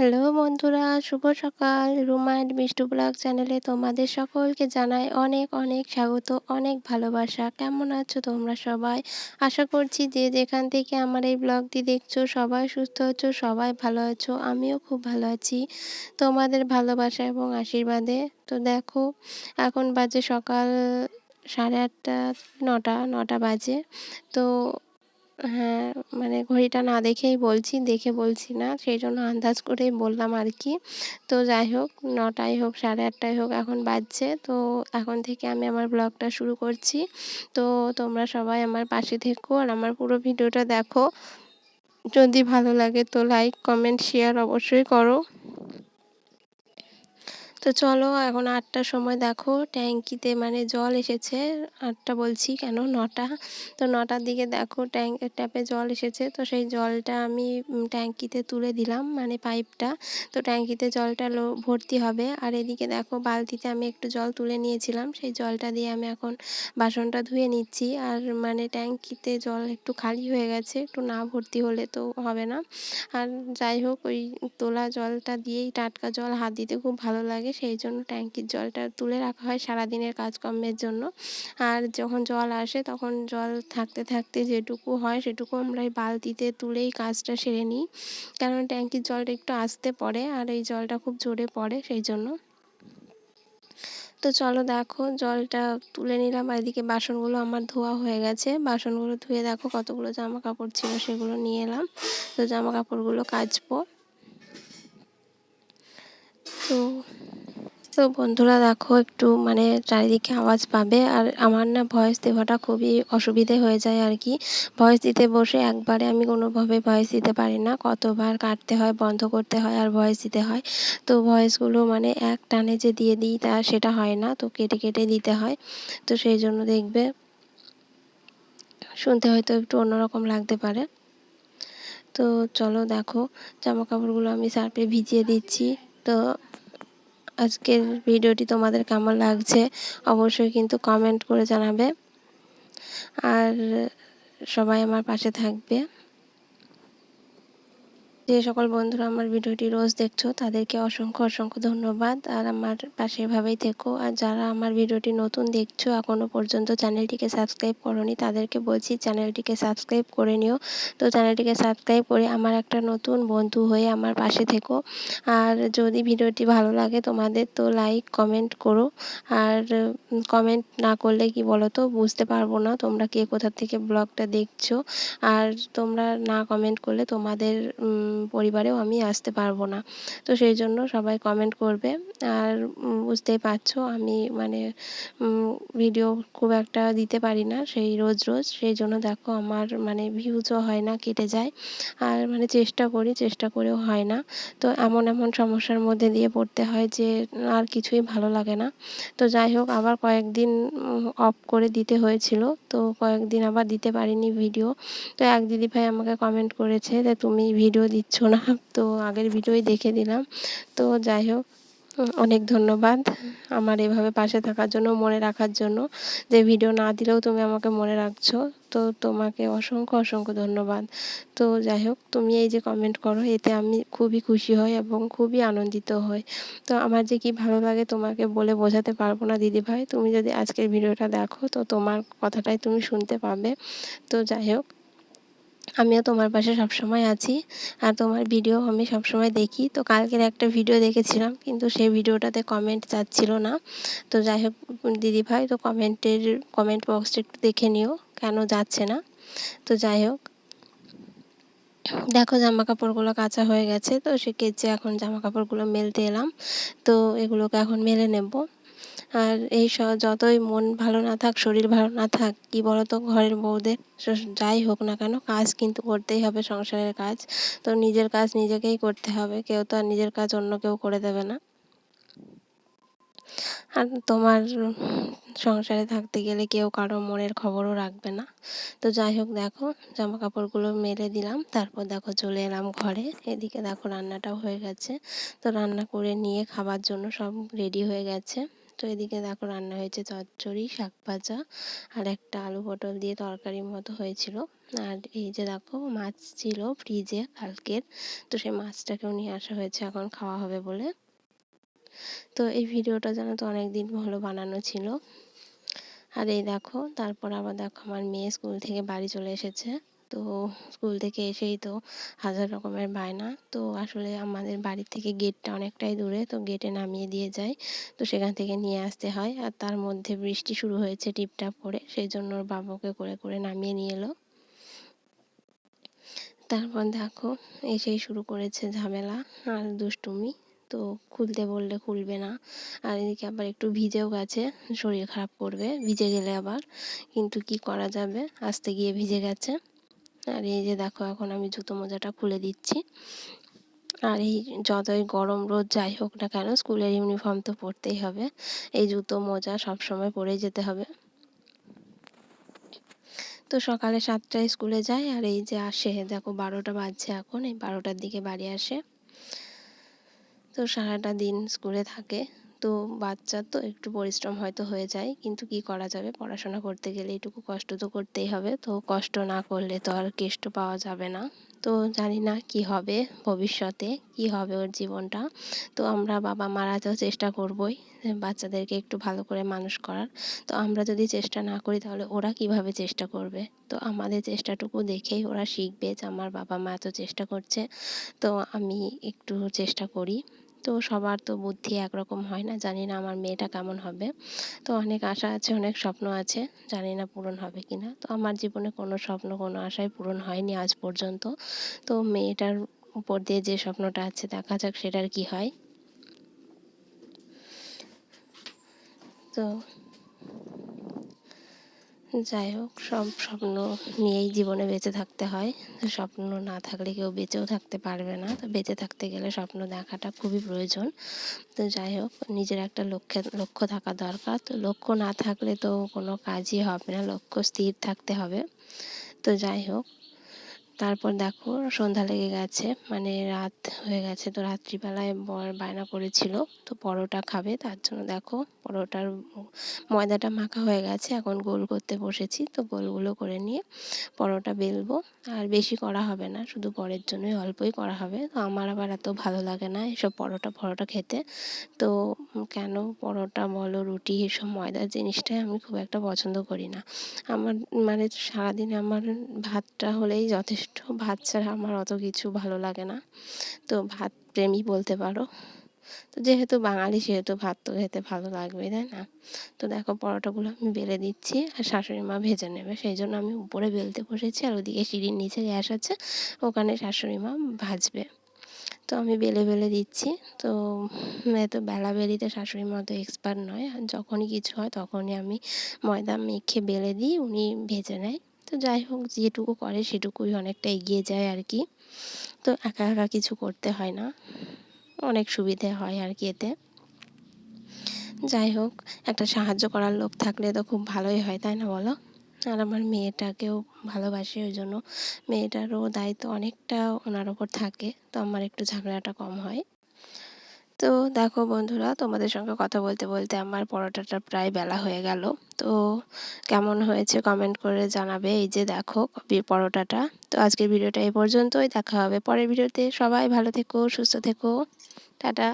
Hello বন্ধুরা, শুভ সকাল। Ruma and Mishtu blog চ্যানেলে তোমাদের সকলকে জানাই অনেক অনেক স্বাগত, অনেক ভালোবাসা। কেমন আছো তোমরা সবাই? আশা করছি যে যেখান থেকে আমার এই ব্লগটি দেখছ, সবাই সুস্থ আছো, সবাই ভালো আছো, আমিও খুব ভালো আছি। তোমাদের ভালোবাসা এবং আশীর্বাদে। তো দেখো, এখন বাজে সকাল সাড়ে আটটা, নটা নটা বাজে। তো হ্যাঁ মানে ঘড়িটা না দেখেই বলছি, দেখে বলছি না। সেই জন্য আন্দাজ করেই বললাম আর কি। তো যাই হোক, নটাই হোক, সাড়ে আটটাই হোক এখন বাজছে। তো এখন থেকে আমি আমার ব্লগটা শুরু করছি। তো তোমরা সবাই আমার পাশে থেকো আর আমার পুরো ভিডিওটা দেখো। যদি ভালো লাগে তো লাইক কমেন্ট শেয়ার অবশ্যই করো। তো চলো এখন আটটার সময় দেখো। ট্যাঙ্কিতে মানে জল এসেছে। আটটা বলছি কেন? নটা। তো নটার দিকে দেখো ট্যাঙ্ক ট্যাপে জল এসেছে। তো সেই জলটা আমি ট্যাঙ্কিতে তুলে দিলাম মানে পাইপটা। তো ট্যাঙ্কিতে জলটা ভর্তি হবে। আর এদিকে দেখো বালতিতে আমি একটু জল তুলে নিয়েছিলাম। সেই জলটা দিয়ে আমি এখন বাসনটা ধুয়ে নিচ্ছি। আর মানে ট্যাঙ্কিতে জল একটু খালি হয়ে গেছে। একটু না ভর্তি হলে তো হবে না। আর যাই হোক, ওই তোলা জলটা দিয়েই টাটকা জল হাত দিতে খুব ভালো লাগে। লাগে, সেই জন্য ট্যাঙ্কির জলটা তুলে রাখা হয় সারাদিনের কাজকর্মের জন্য। আর যখন জল আসে, তখন জল থাকতে থাকতে যেটুকু হয়, সেটুকু আমরা এই বালতিতে তুলেই কাজটা সেরে নিই। কারণ ট্যাঙ্কির জলটা একটু আসতে পড়ে আর এই জলটা খুব জোরে পড়ে, সেই জন্য। তো চলো দেখো, জলটা তুলে নিলাম আর এদিকে বাসনগুলো আমার ধোয়া হয়ে গেছে। বাসনগুলো ধুয়ে দেখো কতগুলো জামা কাপড় ছিল, সেগুলো নিয়ে এলাম। তো জামা কাপড়গুলো কাচবো। তো তো বন্ধুরা দেখো একটু মানে চারিদিকে আওয়াজ পাবে। আর আমার না ভয়েস দেওয়াটা খুবই অসুবিধে হয়ে যায় আর কি। ভয়েস দিতে বসে একবারে আমি কোনোভাবে ভয়েস দিতে পারি না। কতবার কাটতে হয়, বন্ধ করতে হয় আর ভয়েস দিতে হয়। তো ভয়েসগুলো মানে এক টানে যে দিয়ে দিই তা সেটা হয় না। তো কেটে কেটে দিতে হয়। তো সেই জন্য দেখবে শুনতে হয়তো একটু অন্যরকম লাগতে পারে। তো চলো দেখো জামা কাপড়গুলো আমি সার্ফে ভিজিয়ে দিচ্ছি। তো আজকের ভিডিওটি তোমাদের কেমন লাগছে অবশ্যই কিন্তু কমেন্ট করে জানাবে। আর সবাই আমার পাশে থাকবে। যে সকল বন্ধুরা আমার ভিডিওটি রোজ দেখছ, তাদেরকে অসংখ্য অসংখ্য ধন্যবাদ। আর আমার পাশে এভাবেই থেকো। আর যারা আমার ভিডিওটি নতুন দেখছ এখনও পর্যন্ত চ্যানেলটিকে সাবস্ক্রাইব করনি, তাদেরকে বলছি চ্যানেলটিকে সাবস্ক্রাইব করে নিও। তো চ্যানেলটিকে সাবস্ক্রাইব করে আমার একটা নতুন বন্ধু হয়ে আমার পাশে থেকো। আর যদি ভিডিওটি ভালো লাগে তোমাদের, তো লাইক, কমেন্ট করো। আর কমেন্ট না করলে কি বলো তো বুঝতে পারব না তোমরা কে কোথা থেকে ব্লগটা দেখছ। আর তোমরা না কমেন্ট করলে তোমাদের পরিবারেও আমি আসতে পারব না। তো সেই জন্য সবাই কমেন্ট করবে। আর বুঝতেই পারছ, আমি মানে ভিডিও খুব একটা দিতে পারি না সেই রোজ রোজ। সেই জন্য দেখো আমার মানে ভিউজও হয় না, কেটে যায়। আর মানে চেষ্টা করি, চেষ্টা করেও হয় না। তো এমন এমন সমস্যার মধ্যে দিয়ে পড়তে হয় যে, আর কিছুই ভালো লাগে না। তো যাই হোক, আবার কয়েকদিন অফ করে দিতে হয়েছিল। তো কয়েকদিন আবার দিতে পারিনি ভিডিও তো এক দিদিভাই আমাকে কমেন্ট করেছে যে, তুমি ভিডিও দিচ্ছ না, তো আগের ভিডিওই দেখে দিলাম। তো যাই হোক, অনেক ধন্যবাদ আমার এভাবে পাশে থাকার জন্য, মনে রাখার জন্য। যে ভিডিও না দিলেও তুমি আমাকে মনে রাখছো, তো তোমাকে অসংখ্য অসংখ্য ধন্যবাদ। তো যাই হোক, তুমি এই যে কমেন্ট করো, এতে আমি খুবই খুশি হই এবং খুবই আনন্দিত হই। তো আমার যে কি ভালো লাগে তোমাকে বলে বোঝাতে পারব না, দিদিভাই। তুমি যদি আজকের ভিডিওটা দেখো, তো তোমার কথাটাই তুমি শুনতে পাবে। তো যাই হোক আমিও তোমার পাশে সবসময় আছি। আর তোমার ভিডিও আমি সবসময় দেখি। তো কালকের একটা ভিডিও দেখেছিলাম, কিন্তু সেই ভিডিওটাতে কমেন্ট যাচ্ছিল না। তো যাই হোক দিদিভাই তো কমেন্টের কমেন্ট বক্সটা একটু দেখে নিও, কেন যাচ্ছে না। তো যাই হোক দেখো জামা কাপড়গুলো কাঁচা হয়ে গেছে। তো সে কেচে এখন জামা কাপড়গুলো মেলতে এলাম। তো এগুলোকে এখন মেলে নেব। আর এই যতই মন ভালো না থাক, শরীর ভালো না থাক, কি বলতো, ঘরের বউদের যাই হোক না কেন, কাজ কিন্তু করতেই হবে, সংসারের কাজ। তো নিজের কাজ নিজেকেই করতে হবে, কেউ তো আর নিজের কাজ অন্য কেউ করে দেবে না। আর তোমার সংসারে থাকতে গেলে কেউ কারও মনের খবরও রাখবে না। তো যাই হোক, দেখো জামা কাপড়গুলো মেলে দিলাম, তারপর দেখো চলে এলাম ঘরে। এদিকে দেখো রান্নাটাও হয়ে গেছে। তো রান্না করে নিয়ে খাবার জন্য সব রেডি হয়ে গেছে। তো এদিকে দেখো রান্না হয়েছে চচ্চড়ি, শাক ভাজা আর একটা আলু পটল দিয়ে তরকারির মতো হয়েছিল। আর এই যে দেখো মাছ ছিল ফ্রিজে কালকের, তো সেই মাছটাকেও নিয়ে আসা হয়েছে, এখন খাওয়া হবে বলে। তো এই ভিডিওটা যেন তো অনেক দিন হলো বানানো ছিল। আর এই দেখো, তারপর আবার দেখো আমার মেয়ে স্কুল থেকে বাড়ি চলে এসেছে। তো স্কুল থেকে এসেই তো হাজার রকমের বায়না। তো আসলে আমাদের বাড়ির থেকে গেটটা অনেকটাই দূরে, তো গেটে নামিয়ে দিয়ে যায় তো সেখান থেকে নিয়ে আসতে হয় আর তার মধ্যে বৃষ্টি শুরু হয়েছে টিপটাপ করে সেই জন্য ওর বাবাকে করে করে নামিয়ে নিয়ে এলো। তারপর দেখো এসেই শুরু করেছে ঝামেলা আর দুষ্টুমি। তো খুলতে বললে খুলবে না আর এদিকে আবার একটু ভিজেও গেছে, শরীর খারাপ করবে, ভিজে গেলে আবার। কিন্তু কি করা যাবে? আসতে গিয়ে ভিজে গেছে। আর এই যে দেখো, এখন আমি জুতো মোজাটা খুলে দিচ্ছি। আর এই যতই গরম রোদ যাই হোক না কেন, স্কুলের ইউনিফর্ম তো পরতেই হবে। এই জুতো মোজা সব সময় পরেই যেতে হবে। তো সকালে সাতটায় স্কুলে যায় আর এই যে আসে, দেখো বারোটা বাজছে এখন, এই বারোটার দিকে বাড়ি আসে। তো সারাটা দিন স্কুলে থাকে। তো বাচ্চার তো একটু পরিশ্রম হয়তো হয়ে যায়, কিন্তু কি করা যাবে? পড়াশোনা করতে গেলে এটুকু কষ্ট তো করতেই হবে, তো কষ্ট না করলে তো আর কেষ্ট পাওয়া যাবে না। তো জানি না কি হবে ভবিষ্যতে, কি হবে ওর জীবনটা। তো আমরা বাবা মারা তো চেষ্টা করবই, বাচ্চাদেরকে একটু ভালো করে মানুষ করার। তো আমরা যদি চেষ্টা না করি তাহলে ওরা কীভাবে চেষ্টা করবে? তো আমাদের চেষ্টাটুকু দেখেই ওরা শিখবে যে আমার বাবা মা এত চেষ্টা করছে, তো আমি একটু চেষ্টা করি। তো সবার তো বুদ্ধি একরকম হয় না। জানি না আমার মেয়েটা কেমন হবে। তো অনেক আশা আছে, অনেক স্বপ্ন আছে। জানি না পূরণ হবে কি না তো আমার জীবনে কোনো স্বপ্ন, কোনো আশাই পূরণ হয়নি আজ পর্যন্ত। তো মেয়েটার উপর দিয়ে যে স্বপ্নটা আছে, দেখা যাক সেটার কি হয়। তো যাই হোক, সব স্বপ্ন নিয়েই জীবনে বেঁচে থাকতে হয়। স্বপ্ন না থাকলে কেউ বেঁচেও থাকতে পারবে না। তো বেঁচে থাকতে গেলে স্বপ্ন দেখাটা খুবই প্রয়োজন। তো যাই হোক, নিজের একটা লক্ষ্যে, লক্ষ্য থাকা দরকার। তো লক্ষ্য না থাকলে তো কোনো কাজই হবে না। লক্ষ্য স্থির থাকতে হবে। তো যাই হোক তারপর দেখো সন্ধ্যা লেগে গেছে মানে রাত হয়ে গেছে তো রাত্রিবেলায় বর বায়না করেছিল তো পরোটা খাবে, তার জন্য দেখো পরোটার ময়দাটা মাখা হয়ে গেছে, এখন গোল করতে বসেছি তো গোলগুলো করে নিয়ে পরোটা বেলবো, আর বেশি করা হবে না, শুধু পরের জন্যই অল্পই করা হবে, তো আমার আবার এত ভালো লাগে না এসব পরোটা পরোটা খেতে, তো কেন পরোটা বলো, রুটি এসব ময়দার জিনিসটাই আমি খুব একটা পছন্দ করি না। আমার মানে সারাদিন আমার ভাতটা হলেই যথেষ্ট ভাত ছাড়া আমার অত কিছু ভালো লাগে না। তো ভাত প্রেমী বলতে পারো। তো যেহেতু বাঙালি, সেহেতু ভাত তো খেতে ভালো লাগবে, তাই না? তো দেখো পরোটাগুলো আমি বেলে দিচ্ছি আর শাশুড়ি মা ভেজে নেবে। সেই জন্য আমি উপরে বেলতে বসেছি আর ওদিকে সিঁড়ির নিচে গ্যাস আছে, ওখানে শাশুড়ি মা ভাজবে। তো আমি বেলে বেলে দিচ্ছি। তো এত বেলা বেলিতে শাশুড়ি মা তো এক্সপার্ট নয়। যখনই কিছু হয় তখনই আমি ময়দা মেখে বেলে দিই, উনি ভেজে নেয়। তো যাই হোক, যেটুকু করে সেটুকুই অনেকটা এগিয়ে যায় আর কি তো একা একা কিছু করতে হয় না। অনেক সুবিধে হয় আর কি এতে। যাই হোক, একটা সাহায্য করার লোক থাকলে তো খুব ভালোই হয়, তাই না বলো? আর আমার মেয়েটাকেও ভালোবাসি, ওই জন্য মেয়েটারও দায়িত্ব অনেকটা ওনার ওপর থাকে, তো আমার একটু ঝামেলাটা কম হয়। তো দেখো বন্ধুরা, তোমাদের সঙ্গে কথা বলতে বলতে আমার পরোটাটা প্রায় বেলা হয়ে গেল। তো কেমন হয়েছে কমেন্ট করে জানাবে। এই যে দেখো পরোটাটা। তো আজকের ভিডিওটা এই পর্যন্তই। দেখা হবে পরের ভিডিওতে সবাই ভালো থেকো, সুস্থ থেকো। টাটা।